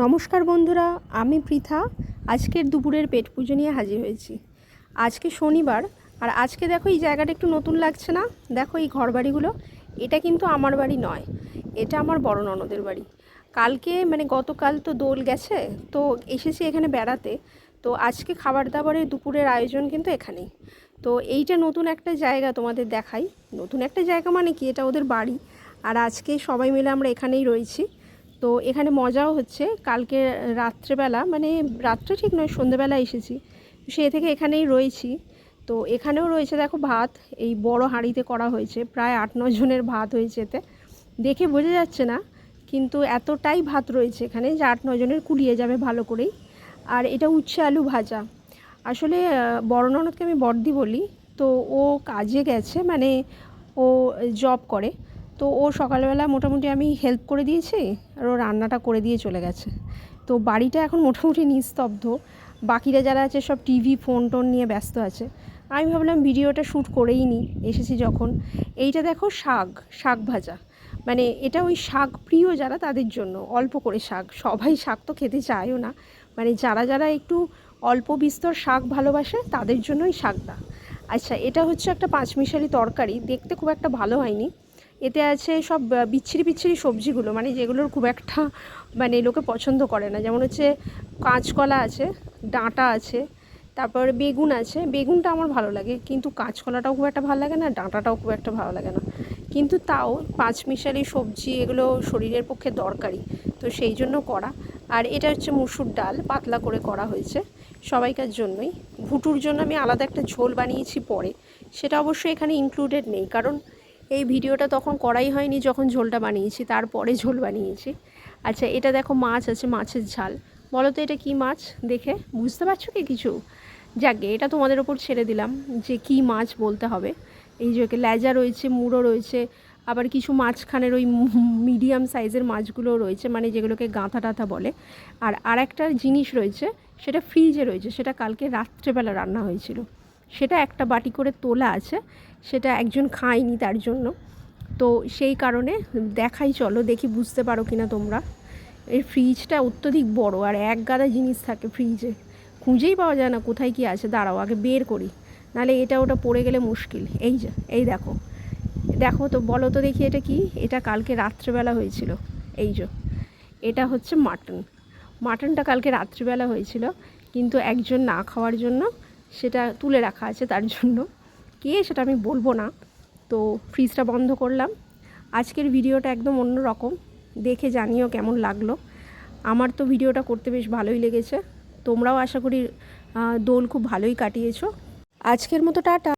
নমস্কার বন্ধুরা, আমি পৃথা। আজকের দুপুরের পেট পুজো নিয়ে হাজির হয়েছি। আজকে শনিবার, আর আজকে দেখো এই জায়গাটা একটু নতুন লাগছে না? দেখো এই ঘরবাড়িগুলো, এটা কিন্তু আমার বাড়ি নয়, এটা আমার বড় ননদের বাড়ি। কালকে মানে গতকাল তো দোল গেছে, তো এসেছি এখানে বেড়াতে, তো আজকে খাবার দাবারের দুপুরের আয়োজন কিন্তু এখানেই। তো এইটা নতুন একটা জায়গা তোমাদের দেখাই। নতুন একটা জায়গা মানে কি? এটা ওদের বাড়ি, আর আজকে সবাই মিলে আমরা এখানেই রয়েছি। তো এখানে মজাও হচ্ছে, কালকে রাত্রেবেলা মানে রাত্রে ঠিক নয়, সন্ধেবেলা এসেছি। সে থেকে এখানেই রয়েছি। তো এখানেও রয়েছে দেখো ভাত, এই বড় হাঁড়িতে করা হয়েছে, প্রায় আট ন জনের ভাত হয়েছে এতে। দেখে বোঝা যাচ্ছে না, কিন্তু এতটাই ভাত রয়েছে এখানে যে আট জনের কুলিয়ে যাবে ভালো করেই। আর এটা উচ্ছে আলু ভাজা। আসলে বড় ননদকে আমি বড়দি বলি, তো ও কাজে গেছে মানে ও জব করে। তো ও সকালবেলা মোটামুটি আমি হেল্প করে দিয়েছি আর ও রান্নাটা করে দিয়ে চলে গেছে। তো বাড়িটা এখন মোটামুটি নিস্তব্ধ। বাকিরা যারা আছে সব টিভি ফোন টোন নিয়ে ব্যস্ত আছে। আমি ভাবলাম ভিডিওটা শ্যুট করেই নিই, এসেছি যখন। এইটা দেখো শাক শাক ভাজা। মানে এটা ওই শাক প্রিয় যারা তাদের জন্য, অল্প করে শাক। সবাই শাক তো খেতে চায়ও না। মানে যারা যারা একটু অল্প বিস্তর শাক ভালোবাসে তাদের জন্যই শাকটা। আচ্ছা এটা হচ্ছে একটা পাঁচমিশালি তরকারি। দেখতে খুব একটা ভালো হয়নি। এতে আছে সব বিচ্ছিরি বিচ্ছিরি সবজিগুলো মানে যেগুলোর খুব একটা মানে লোকে পছন্দ করে না। যেমন হচ্ছে কাঁচকলা আছে, ডাঁটা আছে, তারপর বেগুন আছে। বেগুনটা আমার ভালো লাগে, কিন্তু কাঁচকলাটাও খুব একটা ভালো লাগে না, ডাঁটাটাও খুব একটা ভালো লাগে না। কিন্তু তাও পাঁচমিশালি সবজি এগুলো শরীরের পক্ষে দরকারি, তো সেই জন্য করা। আর এটা হচ্ছে মুসুর ডাল, পাতলা করে করা হয়েছে সবাইকার জন্যই। ভুটুর জন্য আমি আলাদা একটা ঝোল বানিয়েছি পরে, সেটা অবশ্যই এখানে ইনক্লুডেড নেই, কারণ এই ভিডিওটা তখন করাই হয়নি যখন ঝোলটা বানিয়েছি, তারপরে ঝোল বানিয়েছি। আচ্ছা এটা দেখো মাছ আছে, মাছের ঝাল। বলো তো এটা কি মাছ? দেখে বুঝতে পারছ কি কিছু? যাকে এটা তোমাদের ওপর ছেড়ে দিলাম যে কি মাছ বলতে হবে। এই যে লেজা রয়েছে, মুড়ো রয়েছে, আবার কিছু মাছখানের ওই মিডিয়াম সাইজের মাছগুলো রয়েছে মানে যেগুলোকে গাঁথা টাথা বলে। আর আরেকটা জিনিস রয়েছে, সেটা ফ্রিজে রয়েছে, সেটা কালকে রাত্রেবেলা রান্না হয়েছিল। সেটা একটা বাটি করে তোলা আছে, সেটা একজন খায়নি তার জন্য। তো সেই কারণে দেখাই, চলো দেখি বুঝতে পারো কিনা তোমরা। এই ফ্রিজটা অত্যধিক বড় আর এক গাদা জিনিস থাকে ফ্রিজে খুঁজেই পাওয়া যায় না কোথায় কি আছে। দাঁড়াও, আগে বের করি। নাহলে এটা ওটা পড়ে গেলে মুশকিল। এই যে, এই দেখো। দেখো তো, বলো তো দেখি এটা কি? এটা কালকে রাত্রেবেলা হয়েছিল। এই যে, এটা হচ্ছে মাটন মাটনটা কালকে রাত্রিবেলা হয়েছিল। কিন্তু একজন না খাওয়ার জন্য সেটা তুলে রাখা আছে তার জন্য। কে সেটা আমি বলব না। তো ফ্রিজটা বন্ধ করলাম। আজকের ভিডিওটা একদম অন্য রকম দেখে জানিও কেমন লাগল। আমার তো ভিডিওটা করতে বেশ ভালোই লেগেছে। তোমরাও আশা করি দোল খুব ভালোই কাটিয়েছো। আজকের মতো টাটা।